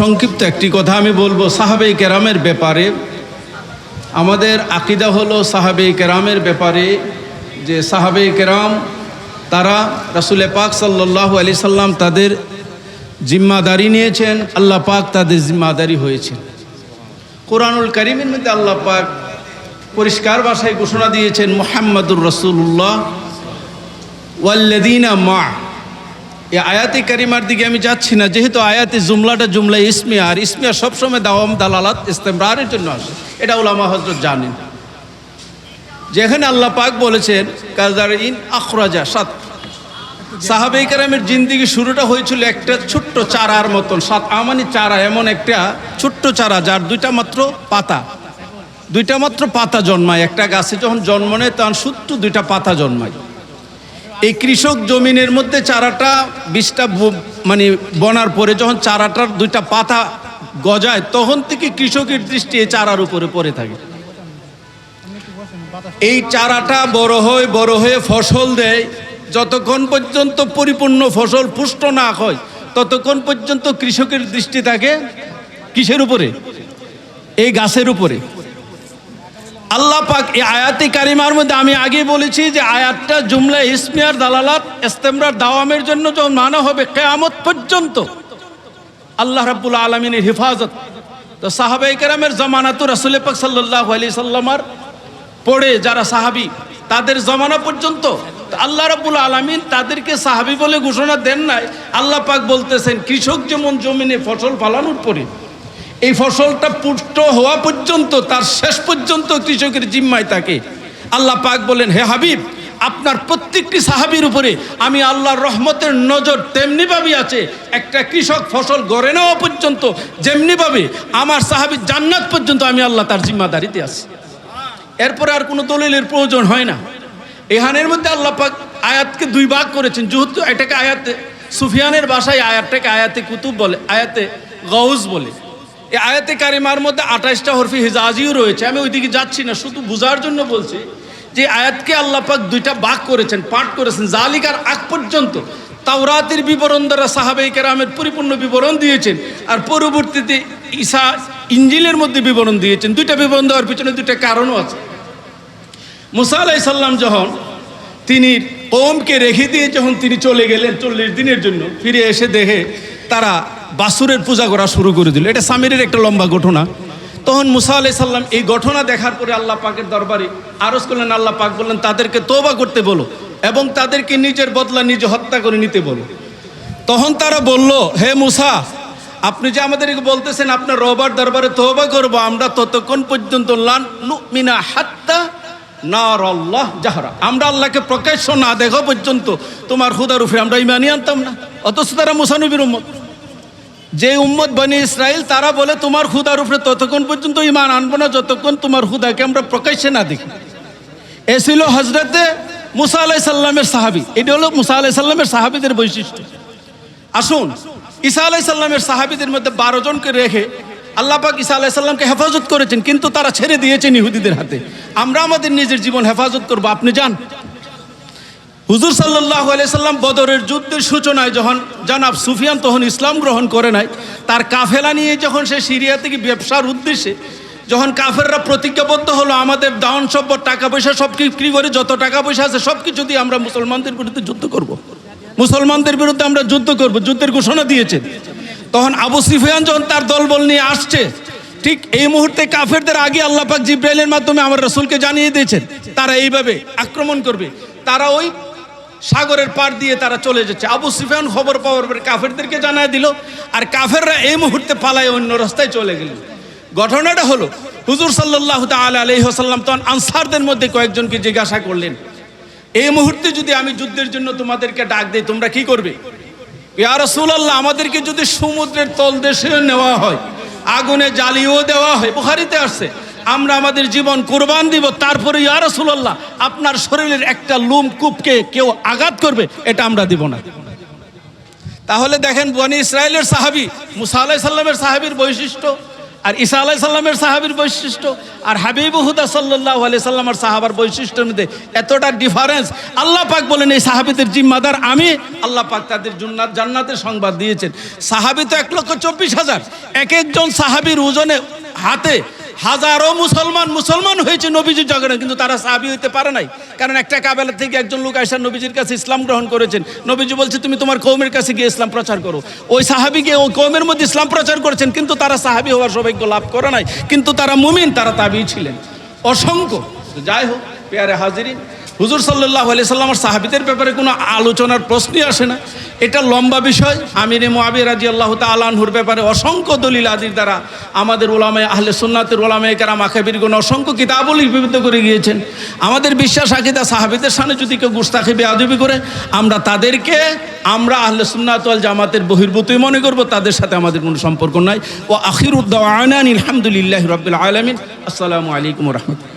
সংক্ষিপ্ত একটি কথা আমি বলব সাহাবে কেরামের ব্যাপারে। আমাদের আকিদা হলো সাহাবে কেরামের ব্যাপারে যে সাহাবে কেরাম তারা রাসুলে পাক সাল্লাহ আলি সাল্লাম তাদের জিম্মাদারি নিয়েছেন, আল্লাহ পাক তাদের জিম্মাদারি হয়েছে কোরআনুল করিমের মধ্যে আল্লাহ পাক পরিষ্কার ভাষায় ঘোষণা দিয়েছেন, মোহাম্মদুর রসুল্লাহ ওয়াল্লাদিনা মা এই আয়াতে কারিমার দিকে আমি যাচ্ছি না, যেহেতু আয়াতে জুমলাটা জুমলা ইসমিয়া আর ইসমিয়া সবসময় দাওয়াম দালালাত ইস্তেমরারের জন্য আসে। এটা ওলামা হজরত জানেন। যেখানে আল্লাহ পাক বলেছেন কাজার ইন আখরাজা সাত সাহাবেই কারামের জিন্দিগি শুরুটা হয়েছিল একটা ছোট্ট চারার মতন, সাত আমানি চারা, এমন একটা ছোট্ট চারা যার দুইটা মাত্র পাতা। দুইটা মাত্র পাতা জন্মায়, একটা গাছে যখন জন্ম নেয় তখন শুদ্ধ দুইটা পাতা জন্মায়। এই কৃষক জমিনের মধ্যে চারাটা বীজটা ব- মানে বনার পরে যখন চারাটার দুইটা পাতা গজায়, তখন থেকে কৃষকের দৃষ্টি এই চারার উপরে পড়ে থাকে। এই চারাটা বড় হয়, বড় হয়ে ফসল দেয়। যতক্ষণ পর্যন্ত পরিপূর্ণ ফসল পুষ্ট না হয়, ততক্ষণ পর্যন্ত কৃষকের দৃষ্টি থাকে কিসের উপরে? এই গাছের উপরে। আল্লাহ পাক এই আয়াতি কারিমার মধ্যে আমি আগে বলেছি যে আয়াতটা জুমলা ইসমিয়ার দালালাত ইস্তেমরার দাওয়ামের জন্য যখন মানা হবে কেয়ামত পর্যন্ত, আল্লাহ রাব্বুল আলমিনের হেফাজত। তো সাহাবাই কেরামের জমানা তো রসুল পাক সাল্লাহ আলি সাল্লামার পড়ে যারা সাহাবি, তাদের জমানা পর্যন্ত আল্লাহ রাব্বুল আলমিন তাদেরকে সাহাবি বলে ঘোষণা দেন নাই। আল্লাহ পাক বলতেছেন, কৃষক যেমন জমিনে ফসল ফলানোর পরে এই ফসলটা পুষ্ট হওয়া পর্যন্ত, তার শেষ পর্যন্ত কৃষকের জিম্মায় থাকে। আল্লাহ পাক বলেন, হে হাবিব, আপনার প্রত্যেকটি সাহাবির উপরে আমি আল্লাহর রহমতের নজর তেমনিভাবেই আছে। একটা কৃষক ফসল গড়ে নেওয়া পর্যন্ত, যেমনিভাবে আমার সাহাবির জান্নাত পর্যন্ত আমি আল্লাহ তার জিম্মাদারিতে আছি। এরপরে আর কোনো দলিলের প্রয়োজন হয় না। এহানের মধ্যে আল্লাহ পাক আয়াতকে দুই ভাগ করেছেন। যেহেতু এটাকে আয়াতে, সুফিয়ানের বাসায় আয়াতটাকে আয়াতে কুতুব বলে, আয়াতে গৌজ বলে। এই আয়াতে কারিমার মধ্যে আঠাইশটা হরফি হিজাজিও রয়েছে। আমি ওইদিকে যাচ্ছি না, শুধু বোঝার জন্য বলছি যে আয়াতকে আল্লাহ পাক দুইটা ভাগ করেছেন, পাঠ করেছেন। জালিকার আগ পর্যন্ত তাওরাতের বিবরণ দ্বারা সাহাবাই কেরামের পরিপূর্ণ বিবরণ দিয়েছেন আর পরবর্তীতে ঈসা ইঞ্জিলের মধ্যে বিবরণ দিয়েছেন। দুইটা বিবরণ দেওয়ার পিছনে দুইটা কারণও আছে। মুসা আলাই সাল্লাম যখন তিনি ওমকে রেখে দিয়ে যখন তিনি চলে গেলেন চল্লিশ দিনের জন্য, ফিরে এসে দেখে তারা বাসুরের পূজা করা শুরু করে দিল। এটা সামিরের একটা লম্বা ঘটনা। তখন মুসা আলাই সাল্লাম এই ঘটনা দেখার পরে আল্লাহ পাকের দরবারে আরজ করলেন, আল্লাহ পাক বললেন, তাদেরকে তোবা করতে বলো এবং তাদেরকে নিজের বদলা নিজে হত্যা করে নিতে বলো। তখন তারা বলল, হে মুসা, আপনি যে আমাদেরকে বলতেছেন, আপনার রবার দরবারে তোবা করব, আমরা ততক্ষণ পর্যন্ত হাত্তা নার আল্লাহ আমরা আল্লাহকে প্রকাশ্য না দেখা পর্যন্ত তোমার খুদার উপরে আমরা ইমানি আনতাম না। অথচ তারা মুসানবীর যে উম্মত বনি ইসরায়েল তারা বলে, তোমার খুদার উপরে ততক্ষণ পর্যন্ত ইমান আনব না, যতক্ষণ তোমার খুদাকে আমরা প্রকাশ্যে না দেখি। এ ছিল হজরতে মুসা আলাই সাল্লামের সাহাবি। এটা হলো মুসা আলাই সাল্লামের সাহাবিদের বৈশিষ্ট্য। আসুন, ঈসা আলাই সাল্লামের সাহাবিদের মধ্যে বারো জনকে রেখে আল্লাহ পাক ঈসা আলাই সাল্লামকে হেফাজত করেছেন, কিন্তু তারা ছেড়ে দিয়েছেন ইহুদিদের হাতে। আমরা আমাদের নিজের জীবন হেফাজত করব। আপনি যান। হুজুর সাল্লাহ সাল্লাম বদরের যুদ্ধের সূচনায় যখন জানাব সুফিয়ান তখন ইসলাম গ্রহণ করে নাই, তার কাফেলা নিয়ে যখন সে সিরিয়া থেকে ব্যবসার উদ্দেশ্যে যখন কাফেররা প্রতিজ্ঞাবদ্ধ হলো, আমাদের দাওন সভ্য টাকা পয়সা সব বিক্রি করে, যত টাকা পয়সা আছে সব কিছু দিয়ে আমরা মুসলমানদের বিরুদ্ধে যুদ্ধ করব। মুসলমানদের বিরুদ্ধে আমরা যুদ্ধ করব, যুদ্ধের ঘোষণা দিয়েছেন তখন আবু সিফিয়ান যখন তার দলবল নিয়ে আসছে, ঠিক এই মুহূর্তে কাফেরদের আগে আল্লাহ পাক জিব্রাইলের মাধ্যমে আমার রসুলকে জানিয়ে দিয়েছেন, তারা এইভাবে আক্রমণ করবে তারা ওই সাগরের পার দিয়ে তারা চলে যাচ্ছে। আবু সুফিয়ান খবর পাওয়ার পরে কাফেরদেরকে জানায় দিল, আর কাফেররা এই মুহূর্তে পালায়, অন্য রাস্তায় চলে গেল। ঘটনাটা হলো, হুজুর সাল্লাহ তাল আলহিহাসাল্লাম তখন আনসারদের মধ্যে কয়েকজনকে জিজ্ঞাসা করলেন, এই মুহূর্তে যদি আমি যুদ্ধের জন্য তোমাদেরকে ডাক দিই, তোমরা কি করবে? ইয়া রাসূলুল্লাহ, আমাদেরকে যদি সমুদ্রের তলদেশে নেওয়া হয়, আগুনে জ্বালিয়েও দেওয়া হয়। বুখারিতে আসছে আমরা আমাদের জীবন কোরবান দিব তারপরে ইয়া রাসূলুল্লাহ, আপনার শরীরের একটা লুম কূপকে কেউ আঘাত করবে, এটা আমরা দিব না। তাহলে দেখেন বনি ইসরায়েলের সাহাবি, মুসা আলাই সাল্লামের সাহাবির বৈশিষ্ট্য, আর ঈসা আলাহ সাল্লামের সাহাবির বৈশিষ্ট্য, আর হাবিব হুদা সাল্লাহ আলিয়া সাল্লামের সাহাবার বৈশিষ্ট্যের মধ্যে এতটা ডিফারেন্স আল্লাহ পাক বলেন, এই সাহাবিদের জিম্মাদার আমি। আল্লাহ পাক তাদের জুন্নাত, জান্নাতের সংবাদ দিয়েছেন। সাহাবি তো এক লক্ষ চব্বিশ হাজার। এক একজন সাহাবির ওজনে, হাতে হাজারো মুসলমান মুসলমান হয়েছে নবীজির জগনে, কিন্তু তারা সাহাবি হইতে পারে নাই। কারণ একটা কাবেলা থেকে একজন লোক আসা নবীজির কাছে ইসলাম গ্রহণ করেছেন। নবীজি বলছে, তুমি তোমার কৌমের কাছে গিয়ে ইসলাম প্রচার করো। ওই সাহাবি গিয়ে ওই কৌমের মধ্যে ইসলাম প্রচার করেছেন, কিন্তু তারা সাহাবি হওয়ার সৌভাগ্য লাভ করে নাই। কিন্তু তারা মুমিন, তারা তাবি ছিলেন। অসংখ্য। যাই হোক, পেয়ারে হাজিরিন হুজুর সাল্লাহ আলি সাল্লামার সাহাবিদের ব্যাপারে কোনো আলোচনার প্রশ্নই আসে না। এটা লম্বা বিষয়। আমিরে মোয়াবির রাজি আল্লাহ তালানহুর ব্যাপারে অসংখ্য দলিল আদির দ্বারা আমাদের ওলামায় আহলে সুন্নাতের ওলামায় কারাম আখাবিরগুন অসংখ্য কিতাবও লিপিবদ্ধ করে গিয়েছেন। আমাদের বিশ্বাস আকিদা সাহাবিদের সামনে যদি কেউ গুস্তাখি বেআবি করে, আমরা তাদেরকে, আমরা আহলে সুন্নাত জামাতের বহির্ভূতই মনে করব, তাদের সাথে আমাদের কোনো সম্পর্ক নাই। ও আখিরুদ্দান আলহামদুলিল্লাহ রবিল আলমিন। আসসালামু আলাইকুম রহমতুল্লাহ।